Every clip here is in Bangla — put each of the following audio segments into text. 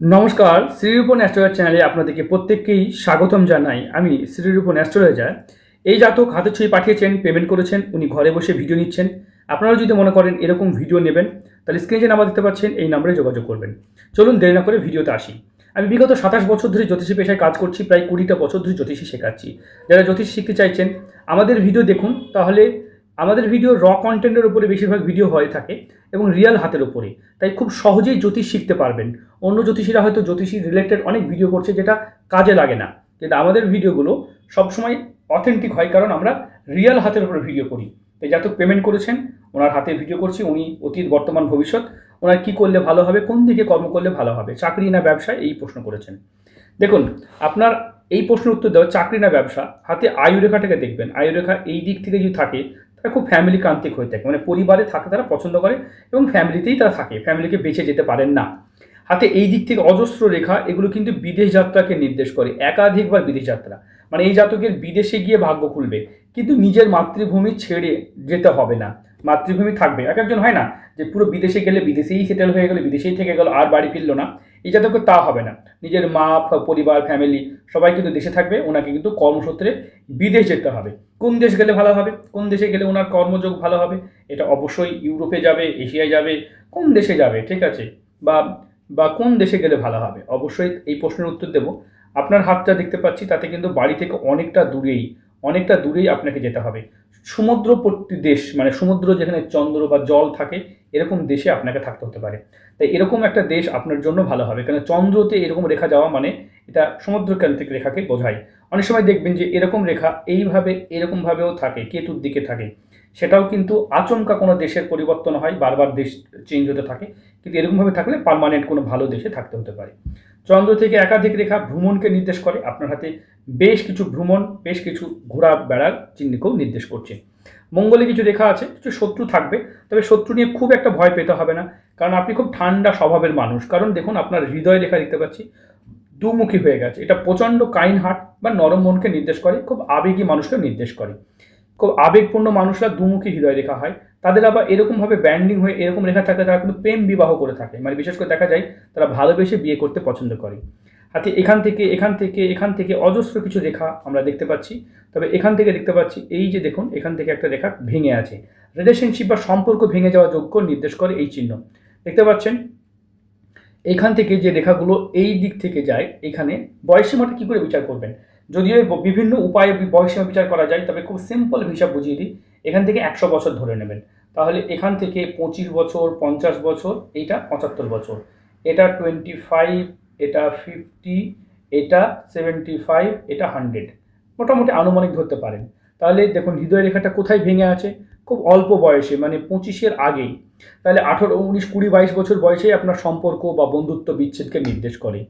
নমস্কার শ্রীরূপন অ্যাস্ট্রোলজার চ্যানেলে আপনাদেরকে প্রত্যেককেই স্বাগতম জানাই। আমি শ্রীরূপন অ্যাস্ট্রোলজার। এই জাতক হাতে ছুঁয়ে পাঠিয়েছেন পেমেন্ট করেছেন, উনি ঘরে বসে ভিডিও নিচ্ছেন। আপনারা যদি মনে করেন এরকম ভিডিও নেবেন, তাহলে স্ক্রিনে যে নাম্বার দেখতে পাচ্ছেন, এই নাম্বারে যোগাযোগ করবেন। চলুন দেরি না করে ভিডিওতে আসি। আমি বিগত সাতাশ বছর ধরে জ্যোতিষী পেশায় কাজ করছি, প্রায় কুড়িটা বছর ধরে জ্যোতিষী শেখাচ্ছি। যারা জ্যোতিষ শিখতে চাইছেন, আমাদের ভিডিও দেখুন, তাহলে আমাদের ভিডিও র কন্টেন্টের উপরে বেশিরভাগ ভিডিও হয়ে থাকে এবং রিয়াল হাতের উপরে। তাই খুব সহজেই জ্যোতিষ শিখতে পারবেন। অন্য জ্যোতিষীরা হয়তো জ্যোতিষী রিলেটেড অনেক ভিডিও করছে যেটা কাজে লাগে না। কিন্তু আমাদের ভিডিওগুলো সবসময় অথেন্টিক হয় কারণ আমরা রিয়াল হাতের উপরে ভিডিও করি। তাই যত পেমেন্ট করেছেন, ওনার হাতে ভিডিও করছি, উনি অতীত, বর্তমান, ভবিষ্যৎ, ওনার কী করলে ভালো হবে, কোন দিকে কর্ম করলে ভালো হবে, চাকরি না ব্যবসা এই প্রশ্ন করেছেন। দেখুন, আপনার এই প্রশ্নের উত্তর দেওয়া চাকরি না ব্যবসা, হাতে আয়ুরেখাটাকে দেখবেন। আয়ুরেখা এই দিক থেকে যদি থাকে তারা খুব ফ্যামিলি কান্তিক হয়ে থাকে। মানে পরিবারে থাকে তারা পছন্দ করে এবং ফ্যামিলিতেই তারা থাকে। ফ্যামিলিকে বেঁচে যেতে পারেন না। হাতে এই দিক থেকে অজস্র রেখা, এগুলো কিন্তু বিদেশ যাত্রাকে নির্দেশ করে। একাধিকবার বিদেশ যাত্রা। মানে এই জাতকের বিদেশে গিয়ে ভাগ্য খুলবে। কিন্তু নিজের মাতৃভূমি ছেড়ে যেতে হবে না। মাতৃভূমি থাকবে। এক একজন হয় না যে পুরো বিদেশে গেলে বিদেশেই সেটেল হয়ে গেলো, বিদেশেই থেকে গেল, আর বাড়ি ফিরলো না। এই জাতকের তা হবে না। নিজের মা পরিবার ফ্যামিলি সবাই কিন্তু দেশে থাকবে, ওনাকে কিন্তু কর্মসূত্রে বিদেশ যেতে হবে। কোন দেশ গেলে ভালো হবে? কোন দেশে গেলে ওনার কর্মযোগ ভালো হবে? এটা অবশ্যই ইউরোপে যাবে, এশিয়ায় যাবে, কোন দেশে যাবে, ঠিক আছে? বা বা কোন দেশে গেলে ভালো হবে? অবশ্যই এই প্রশ্নের উত্তর দেব। আপনার হাতটা দেখতে পাচ্ছি, তাতে কিন্তু বাড়ি থেকে অনেকটা দূরেই অনেকটা দূরেই আপনাকে যেতে হবে। সমুদ্রবর্তী দেশ মানে সমুদ্র যেখানে চন্দ্র বা জল থাকে, এরকম দেশে আপনাকে থাকতে হতে পারে। তাই এরকম একটা দেশ আপনার জন্য ভালো হবে। কারণ চন্দ্রতে এরকম রেখা যাওয়া মানে এটা সমুদ্রকেন্দ্রিক রেখাকে বোঝায়। অনেক সময় দেখবেন যে এরকম রেখা এইভাবে, এরকমভাবেও থাকে, কেতুর দিকে থাকে। সেটাও কিন্তু আচমকা কোনো দেশের পরিবর্তন হয়, বারবার দেশ চেঞ্জ হতে থাকে। কিন্তু এরকমভাবে থাকলে পারমানেন্ট কোনো ভালো দেশে থাকতে হতে পারে। চন্দ্র থেকে একাধিক রেখা ভ্রমণকে নির্দেশ করে। আপনার হাতে বেশ কিছু ভ্রমণ, বেশ কিছু ঘোরা বেড়ার চিহ্নকেও নির্দেশ করছে। মঙ্গলে কিছু রেখা আছে, কিছু শত্রু থাকবে, তবে শত্রু নিয়ে খুব একটা ভয় পেতে হবে না। কারণ আপনি খুব ঠান্ডা স্বভাবের মানুষ। কারণ দেখুন, আপনার হৃদয় রেখা দেখতে পাচ্ছি, দুমুখী হয়ে গেছে। এটা প্রচণ্ড কাইন হার্ট বা নরম মনকে নির্দেশ করে, খুব আবেগী মানুষকে নির্দেশ করে। খুব আবেগপূর্ণ মানুষরা দুমুখী হৃদয় রেখা হয়। তাদের আবার এরকমভাবে ব্যান্ডিং হয়ে এরকম রেখা থাকে, তারা কিন্তু প্রেম বিবাহ করে থাকে। মানে বিশেষ করে দেখা যায়, তারা ভালোবেসে বিয়ে করতে পছন্দ করে। হাতে এখান থেকে এখান থেকে এখান থেকে অজস্র কিছু রেখা আমরা দেখতে পাচ্ছি। তবে এখান থেকে দেখতে পাচ্ছি, এই যে দেখুন, এখান থেকে একটা রেখা ভেঙে আছে। রিলেশনশিপ বা সম্পর্ক ভেঙে যাওয়া যোগ্য নির্দেশ করে এই চিহ্ন। দেখতে পাচ্ছেন? এখান থেকে যে রেখাগুলো এই দিক থেকে যায়, এখানে বয়সীমাটা কী করে বিচার করবেন? যদিও বিভিন্ন উপায়ে বয়সীমা বিচার করা যায়, তবে খুব সিম্পল হিসাব বুঝিয়ে দিই, এখান থেকে একশো বছর ধরে নেবেন। তাহলে এখান থেকে পঁচিশ বছর, পঞ্চাশ বছর, এইটা পঁচাত্তর বছর। এটা টোয়েন্টি ফাইভ এটা ফিফটি এটা সেভেন্টি ফাইভ এটা হান্ড্রেড মোটামুটি আনুমানিক ধরতে পারেন। তাহলে দেখুন, হৃদয় রেখাটা কোথায় ভেঙে আছে? খুব অল্প বয়সে মানে পঁচিশের আগেই। তাহলে আঠেরো, উনিশ, কুড়ি, বাইশ বছর বয়সে আপনার সম্পর্ক বা বন্ধুত্ব বিচ্ছেদকে নির্দেশ করে।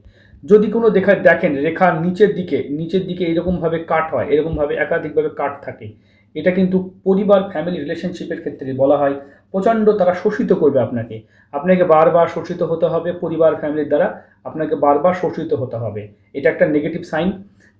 যদি কোনো দেখা দেখেন, রেখা নিচের দিকে নিচের দিকে এরকমভাবে কাট হয়, এরকমভাবে একাধিকভাবে কাট থাকে, এটা কিন্তু পরিবার ফ্যামিলি রিলেশনশিপের ক্ষেত্রে বলা হয়, প্রচণ্ড তারা শোষিত করবে আপনাকে। আপনাকে বারবার শোষিত হতে হবে, পরিবার ফ্যামিলির দ্বারা আপনাকে বারবার শোষিত হতে হবে। এটা একটা নেগেটিভ সাইন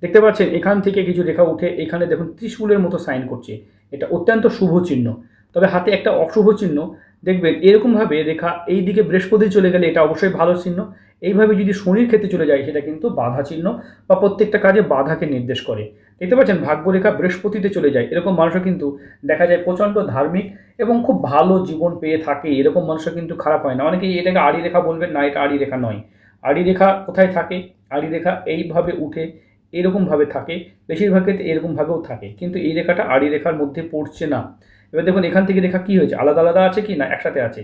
দেখতে পাচ্ছেন, এখান থেকে কিছু রেখা উঠে, এখানে দেখুন ত্রিশূলের মতো সাইন করছে। এটা অত্যন্ত শুভ চিহ্ন। তবে হাতে একটা অশুভ চিহ্ন, দেখবেন এরকমভাবে রেখা এই দিকে বৃহস্পতি চলে গেলে এটা অবশ্যই ভালো চিহ্ন। এইভাবে যদি শনির ক্ষেত্রে চলে যায়, সেটা কিন্তু বাধা চিহ্ন বা প্রত্যেকটা কাজে বাধাকে নির্দেশ করে। দেখতে পাচ্ছেন, ভাগ্যরেখা বৃহস্পতিতে চলে যায়। এরকম মানুষও কিন্তু দেখা যায় প্রচণ্ড ধার্মিক এবং খুব ভালো জীবন পেয়ে থাকে। এরকম মানুষও কিন্তু খারাপ হয় না। অনেকেই এটাকে আড়ি রেখা বলবেন, না, এটা আড়ি রেখা নয়। আড়ি রেখা কোথায় থাকে? আড়ি রেখা এইভাবে উঠে এরকমভাবে থাকে, বেশিরভাগ ক্ষেত্রে এরকমভাবেও থাকে। কিন্তু এই রেখাটা আড়ি রেখার মধ্যে পড়ছে না। এবার দেখুন, এখান থেকে রেখা কী হয়েছে? আলাদা আলাদা আছে কি? না, একসাথে আছে।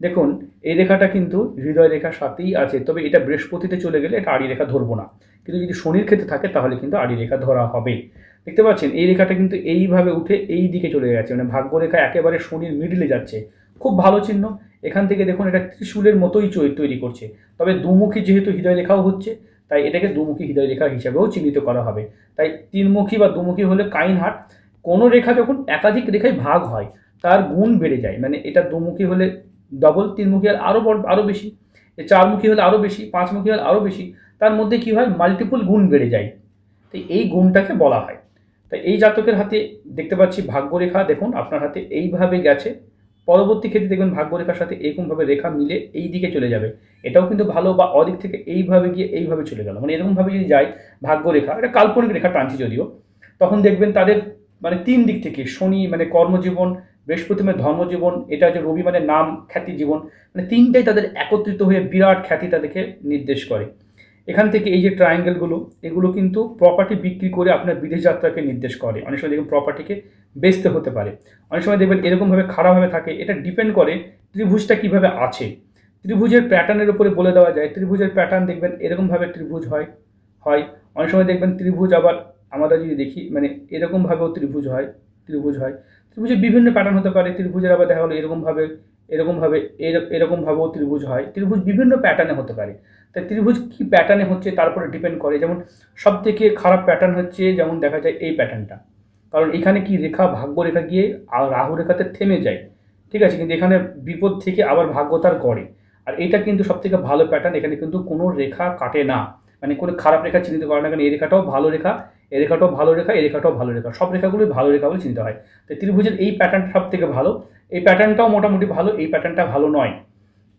দেখুন, এই রেখাটা কিন্তু হৃদয় রেখার সাথেই আছে। তবে এটা বৃহস্পতিতে চলে গেলে এটা আড়ি রেখা ধরবো না। কিন্তু যদি শনির ক্ষেত্রে থাকে, তাহলে কিন্তু আড়ি রেখা ধরা হবে। দেখতে পাচ্ছেন, এই রেখাটা কিন্তু এইভাবে উঠে এই দিকে চলে গেছে। মানে ভাগ্যরেখা একেবারে শনির মিডিলে যাচ্ছে। খুব ভালো চিহ্ন। এখান থেকে দেখুন, এটা ত্রিশূলের মতোই তৈরি করছে। তবে দুমুখী যেহেতু হৃদয় রেখাও হচ্ছে তাই এটাকে দুমুখী হৃদয় রেখা হিসাবেও চিহ্নিত করা হবে। তাই তিনমুখী বা দুমুখী হলে কাইন হাট কোনো রেখা যখন একাধিক রেখায় ভাগ হয়, তার গুণ বেড়ে যায়। মানে এটা দুমুখী হলে ডবল তিনমুখী হলে আরও বড় আরও বেশি চারমুখী হলে আরও বেশি, পাঁচমুখী হলে আরও বেশি, তার মধ্যে কী হয়? মাল্টিপল গুণ বেড়ে যায়। তাই এই গুণটাকে বলা হয়। তাই এই জাতকের হাতে দেখতে পাচ্ছি ভাগ্যরেখা। দেখুন, আপনার হাতে এইভাবে গেছে। পরবর্তী ক্ষেত্রে দেখবেন ভাগ্যরেখার সাথে এরকমভাবে রেখা মিলে এই দিকে চলে যাবে। এটাও কিন্তু ভালো বা অদিক থেকে এইভাবে গিয়ে এইভাবে চলে গেল। মানে এরকমভাবে যদি যায় ভাগ্যরেখা এটা কাল্পনিক রেখা টানছি যদিও, তখন দেখবেন তাদের মানে তিন দিক থেকে শনি মানে কর্মজীবন, বৃহস্পতি মানে ধর্মজীবন, এটা হচ্ছে রবি মানে নাম খ্যাতি জীবন মানে তিনটাই তাদের একত্রিত হয়ে বিরাট খ্যাতি তাদেরকে নির্দেশ করে। এখান থেকে এই যে ট্রায়াঙ্গেলগুলো এগুলো কিন্তু প্রপার্টি বিক্রি করে আপনার বিদেশ যাত্রাকে নির্দেশ করে। অনেক সময় দেখবেন প্রপার্টিকে বেচতে হতে পারে। অনেক সময় দেখবেন এরকমভাবে খারাপভাবে থাকে। এটা ডিপেন্ড করে ত্রিভুজটা কীভাবে আছে। ত্রিভুজের প্যাটার্নের উপরে বলে দেওয়া যায়। ত্রিভুজের প্যাটার্ন দেখবেন এরকমভাবে ত্রিভুজ হয় হয়। অনেক সময় দেখবেন ত্রিভুজ আবার আমরা যদি দেখি মানে এরকমভাবেও ত্রিভুজ হয় ত্রিভুজ হয়। ত্রিভুজের বিভিন্ন প্যাটার্ন হতে পারে। ত্রিভুজের আবার দেখা গেলো এরকমভাবে এরকমভাবে, এর- এরকমভাবেও ত্রিভুজ হয়। ত্রিভুজ বিভিন্ন প্যাটার্নে হতে পারে। তাই ত্রিভুজ কী প্যাটার্নে হচ্ছে তার উপরে ডিপেন্ড করে। যেমন সব থেকে খারাপ প্যাটার্ন হচ্ছে যেমন দেখা যায় এই প্যাটার্নটা কারণ এখানে কি রেখা ভাগ্য রেখা গিয়ে রাহু রেখাতে থেমে যায়। ঠিক আছে? কিন্তু এখানে বিপদ থেকে আবার ভাগ্য তার গড়ে। আর এটা কিন্তু সব থেকে ভালো প্যাটার্ন এখানে কিন্তু কোনো রেখা কাটে না। মানে কোনো খারাপ রেখা চিহ্নিত করে না কারণ এই রেখাটাও ভালো রেখা, এই রেখাটাও ভালো রেখা, এই রেখাটাও ভালো রেখা। সব রেখাগুলোই ভালো রেখা বলে চিন্তা হয়। তো ত্রিভুজের এই প্যাটার্নটা সব থেকে ভালো। এই প্যাটার্নটাও মোটামুটি ভালো, এই প্যাটার্নটা ভালো নয়।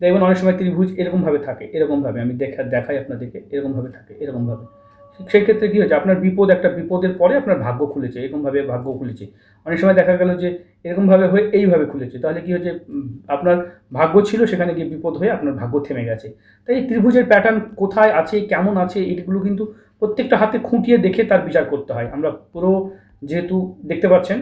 দেখবেন অনেক সময় ত্রিভুজ এরকমভাবে থাকে, এরকমভাবে। আমি দেখা, দেখাই আপনাদেরকে, এরকমভাবে থাকে, এরকমভাবে। সেই ক্ষেত্রে কী হয়েছে? আপনার বিপদ একটা বিপদের পরে আপনার ভাগ্য খুলেছে, এরকমভাবে ভাগ্য খুলেছে। অনেক সময় দেখা গেল যে এরকমভাবে হয়ে এইভাবে খুলেছে। তাহলে কী হয়েছে? আপনার ভাগ্য ছিল সেখানে গিয়ে বিপদ হয়ে আপনার ভাগ্য থেমে গেছে। তাই এই ত্রিভুজের প্যাটার্ন কোথায় আছে, কেমন আছে, এইগুলো কিন্তু প্রত্যেকটা হাতে খুঁটিয়ে দেখে তার বিচার করতে হয়। আমরা পুরো যেহেতু দেখতে পাচ্ছেন,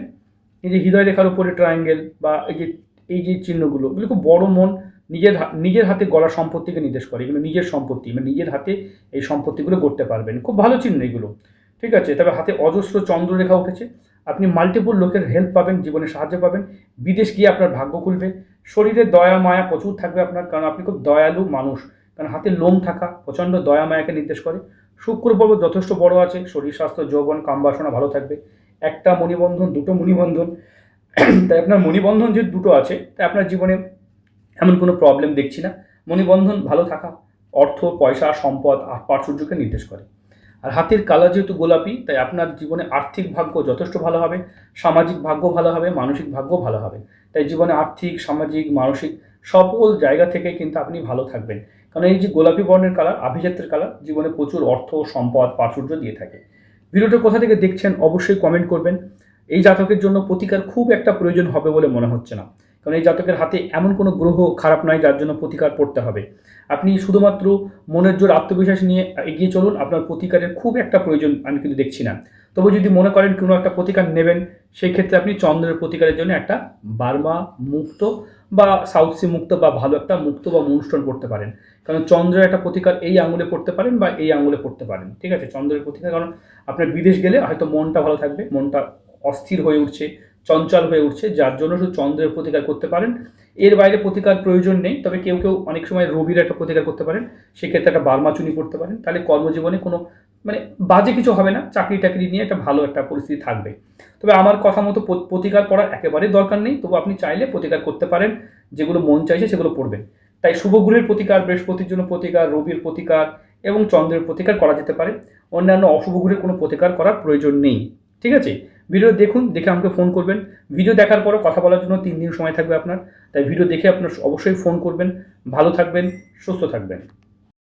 এই যে হৃদয় রেখার উপরে ট্রায়াঙ্গেল বা এই যে এই যে চিহ্নগুলো, এগুলো খুব বড়ো মন নিজের নিজের হাতে গড়া সম্পত্তিকে নির্দেশ করে, এগুলো নিজের সম্পত্তি মানে নিজের হাতে এই সম্পত্তিগুলো করতে পারবেন। খুব ভালো চিহ্ন এগুলো। ঠিক আছে? তবে হাতে অজস্র চন্দ্ররেখা উঠেছে। আপনি মাল্টিপল লোকের হেল্প পাবেন, জীবনে সাহায্য পাবেন। বিদেশ গিয়ে আপনার ভাগ্য খুলবে। শরীরে দয়া, মায়া প্রচুর থাকবে আপনার, কারণ আপনি খুব দয়ালু মানুষ। কারণ হাতে লোম থাকা প্রচণ্ড দয়া, মায়াকে নির্দেশ করে। শুক্র পর্ব যথেষ্ট বড় আছে। শরীর, স্বাস্থ্য, যৌবন কামবাসনা ভালো থাকবে। একটা মণিবন্ধন, দুটো মণিবন্ধন। তাই আপনার মণিবন্ধন যে দুটো আছে, তাই আপনার জীবনে এমন কোনো প্রবলেম দেখছি না। মণিবন্ধন, ভালো থাকা। অর্থ, পয়সা, সম্পদ, আর প্রাচুর্যকে নির্দেশ করে। আর হাতের কালার যেহেতু গোলাপি, তাই আপনার জীবনে আর্থিক ভাগ্য যথেষ্ট ভালো হবে। সামাজিক ভাগ্য ভালো হবে, মানসিক ভাগ্য ভালো হবে। তাই জীবনে আর্থিক, সামাজিক, মানসিক সকল জায়গা থেকে কিন্তু আপনি ভালো থাকবেন। কারণ এই যে গোলাপি বর্ণের কালার, আভিজাত্যের কালার, জীবনে প্রচুর অর্থ, সম্পদ, প্রাচুর্য দিয়ে থাকে। ভিডিওটা কোথা থেকে দেখছেন অবশ্যই কমেন্ট করবেন। এই জাতকের জন্য প্রতিকার খুব একটা প্রয়োজন হবে বলে মনে হচ্ছে না। কারণ এই জাতকের হাতে এমন কোনো গ্রহ খারাপ নয় যার জন্য প্রতিকার পড়তে হবে। আপনি শুধুমাত্র মনের জোর আত্মবিশ্বাস নিয়ে এগিয়ে চলুন, আপনার প্রতিকারের খুব একটা প্রয়োজন আমি কিন্তু দেখছি না। তবে যদি মনে করেন কোনো একটা প্রতিকার নেবেন, সেই ক্ষেত্রে আপনি চন্দ্রের প্রতিকারের জন্য একটা বার্মা মুক্ত বা সাউথ সি মুক্ত বা ভালো একটা মুক্ত বা অনুষ্ঠান করতে পারেন। কারণ চন্দ্রের একটা প্রতিকার এই আঙুলে পড়তে পারেন বা এই আঙুলে পড়তে পারেন, ঠিক আছে? চন্দ্রের প্রতিকার, কারণ আপনার বিদেশ গেলে হয়তো মনটা ভালো থাকবে, মনটা অস্থির হয়ে উঠছে চঞ্চল হয়ে উঠছে, যার জন্য শুধু চন্দ্রের প্রতিকার করতে পারেন। এর বাইরে প্রতিকার প্রয়োজন নেই, তবে কেউ কেউ অনেক সময় রবির একটা প্রতিকার করতে পারেন। সেক্ষেত্রে একটা বার্মাচুনি করতে পারেন। তাহলে কর্মজীবনে কোনো মানে বাজে কিছু হবে না চাকরি টাকরি নিয়ে একটা ভালো একটা পরিস্থিতি থাকবে। তবে আমার কথা মতো প্রতিকার করার একেবারেই দরকার নেই, তবু আপনি চাইলে প্রতিকার করতে পারেন, যেগুলো মন চাইছে সেগুলো পড়বেন। তাই শুভগ্রহের প্রতিকার, বৃহস্পতির জন্য প্রতিকার, রবির প্রতিকার এবং চন্দ্রের প্রতিকার করা যেতে পারে। অন্যান্য অশুভ গ্রহের কোনো প্রতিকার করার প্রয়োজন নেই, ঠিক আছে? ভিডিও দেখুন, দেখে আমাকে ফোন করবেন। ভিডিও দেখার পরও কথা বলার জন্য তিন দিন সময় থাকবে আপনার। তাই ভিডিও দেখে আপনার অবশ্যই ফোন করবেন। ভালো থাকবেন, সুস্থ থাকবেন।